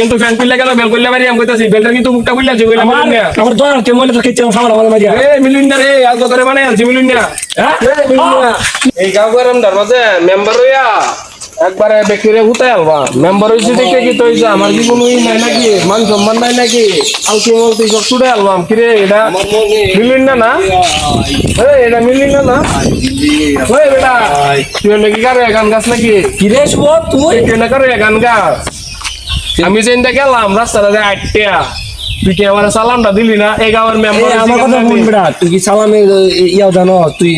কিন্তু ফ্যান খুললে গেল বেল খুললে বাড়ি আমি কইতাছি বেলটার কিন্তু মুখটা কইলা আমার মিলুন না আমার দয়া কে মোবাইল দেখে চাবা সামনে আমাদের মাঝে এ মিলুন না রে আজ করে মানে আনছি মিলুন না। এই গাঁও গরম দার মাঝে মেম্বার হইয়া। একবারে ব্যক্তিরে উঠাই আলবা মেম্বার হইছে দেখে কি তো হইছে আমার কি কোনো ই নাই নাকি? মান সম্মান নাই নাকি? আলতি মলতি সব ছুটে আলবাম কিরে এটা মিলুন না না? এটা মিলুন না না? ওই বেটা তুই নাকি কারও গান গাছ নাকি? কিরে শুভ তুই? তুই না কারও গান গাছ? আমি চিন্তা গেলাম রাস্তাটা আটটিয়া তুই কি আমার সালামটা দিলি না এই গাঁয়ের মেম্বার আমার কথা মন বেড়া তুই কি সালামের ইয়াও জানো তুই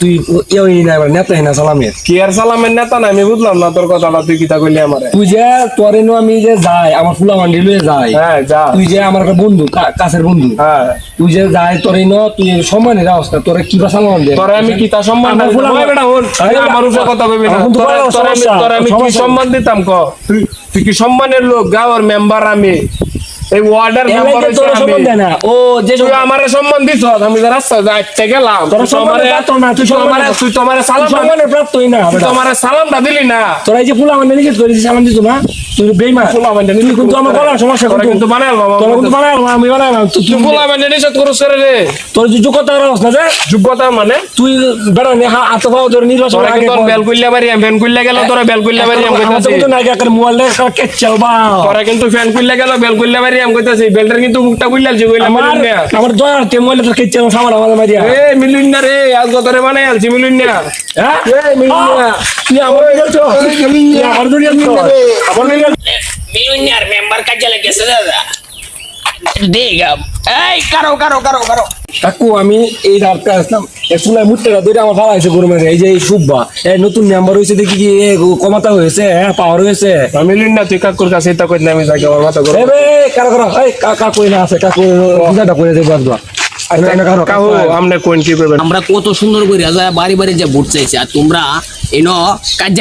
তুই ইয়াও ই না নেতা না সালামের কি আর সালামের নেতা না আমি বুঝলাম না তোর কথাটা তুই কিতা কইলি আমারে? তুই যে তোর এনো আমি যে যাই আমার ফুলা মান্ডি লয়ে যাই হ্যাঁ যা। তুই যে আমার একটা বন্ধু কা- কাছের বন্ধু হ্যাঁ। তুই যে যাই তোর এনো তুই সম্মানের অবস্থা তোর কি বা সালাম দে। তোরে আমি কিতা সম্মান দিতাম? ফুলা- বেটা আমার উপরে কথা কইবি না। তোরে- আমি- তোরে আমি কি সম্মান দিতাম ক? তুই তুই কি সম্মানের লোক? গাঁওয়ের মেম্বার আমি। এই ওয়ার্ডের হইছি আমি। না। ও যে তুই আমারে সম্মান দিছ আমি যে রাস্তা যাইতে গেলাম। তোর তুই তো না, তুই তুই আমারে- তুই তো আমারে সালাম সম্মানের প্রাপ্তই না তুই আমারে সালামটা দিলি না। তোরা এই যে ফুলা মান্ডি নিয়ে করেছিস সালাম দিত না তুই ফুলা মান্ডি তুই কিন্তু আমার বলার সমস্যা তোরা কিন্তু বাবা তোরা কিন্তু আমি তুই তুই মানে নিষেধ করছ করে রে। তোর যে যোগ্যতা রস না যে? যোগ্যতা মানে? তুই বেড়া নে হাত পাও তোর নির্বাচন আগে তোর কর। বেল কইলা বাড়ি বেন কইলা গেল তোরা বেল কইলা বাড়ি আমি কইতাছি নাকি একটা মোবাইল দেখে কে চাবা তোরা কিন্তু ফ্যান কইলা গেল বেল কইলা বাড়ি আমি কইতাছি বেলটার কিন্তু মুখটা আমার আমার দয়া তে মাঝে এ মিলুন না রে আজ গতরে মানে আলছি মিলুন না। হ্যাঁ? এ মিলুন না। তুই আমার বলছো আমার দুনিয়া তো আমার দুনিয়া মিলিয়নিয়ার মেম্বার কাজে লেগেছে দাদা। দেখ এই কারও কারও কারও কারও। কাকু আমি এই রাতটা আসলাম। এই ফুলাই মুটটা ধরে আমার ভালো হয়েছে গরমের এই যে এই সুব্বা এই নতুন মেম্বার হয়েছে দেখি কি এ কমাতা হয়েছে হ্যাঁ পাওয়ার হয়েছে মিলুন না তুই কাকুর কাছে এটা না আমি যাকে আমার মাথা গরম বে কারও কারও এই কাকু না আছে কাকু পূজাটা করে দেবো কারও কাহু আমনে কোন কি করবেন? আমরা কত সুন্দর করে বাড়ি বাড়ি যে ভোট চাইছি আর তোমরা এন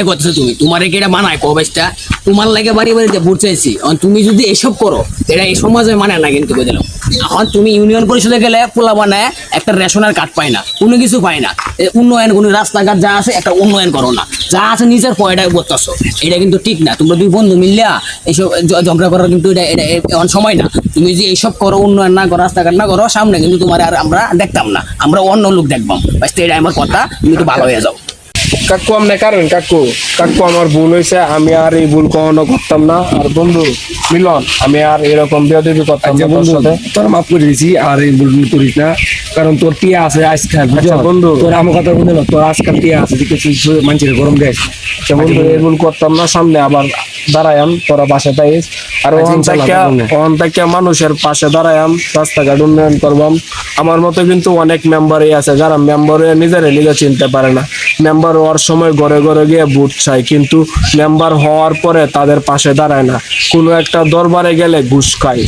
করতেছো তুমি। তোমার কি এটা মানায়? কবেসটা তোমার লাগে বাড়ি বাড়ি যে ভোট চাইছি। তুমি যদি এসব করো এটা এই সমাজে মানে না কিন্তু বুঝলাম। এখন তুমি ইউনিয়ন পরিষদে গেলে পোলা বানায় একটা রেশনের কার্ড পায় না কোনো কিছু পায় না। উন্নয়ন কোনো রাস্তাঘাট যা আছে একটা উন্নয়ন করো না। যা আছে নিজের পয়টা করতেছো এটা কিন্তু ঠিক না। তোমরা দুই বন্ধু মিলিয়া এইসব ঝগড়া করার কিন্তু এটা এটা সময় না। তুমি যে এইসব করো উন্নয়ন না করো রাস্তাঘাট না করো সামনে কিন্তু তোমার আর আমরা দেখতাম না। আমরা অন্য লোক দেখবাম। বাস এটা আমার কথা তুমি তো ভালো হয়ে যাও। কাকু আমনে কারণ কাকু। কাকু আমার ভুল হয়েছে আমি আর এই ভুল কখনো করতাম না। আর বন্ধু মিলন আমি আর এরকম বেয়াদবি করতাম না তোর বন্ধু তোর মাফ করে দিয়েছি আর এই ভুল ভুল করিস না। কারণ তোর টিয়া আছে আজকাল আচ্ছা, বন্ধু। তোর আমার কথা বলে না? তোর আজকাল টিয়া আছে দেখে তুই মানুষের গরম দেশ। আচ্ছা বন্ধু এই ভুল করতাম না সামনে আবার দাঁড়ায়াম তোরা পাশে তাইস আর আচ্ছা, ওখান থেকে তাহলে। ওখান থেকে মানুষের পাশে দাঁড়ায়াম রাস্তাঘাট উন্নয়ন করবাম। আমার মতো কিন্তু অনেক মেম্বারই আছে যারা মেম্বার হয়ে নিজেরে নিজে চিনতে পারে না। মেম্বার হওয়ার সময় ঘরে ঘরে গিয়ে ভোট চায় কিন্তু মেম্বার হওয়ার পরে তাদের পাশে দাঁড়ায় না। কোনো একটা দরবারে গেলে ঘুষ খায়।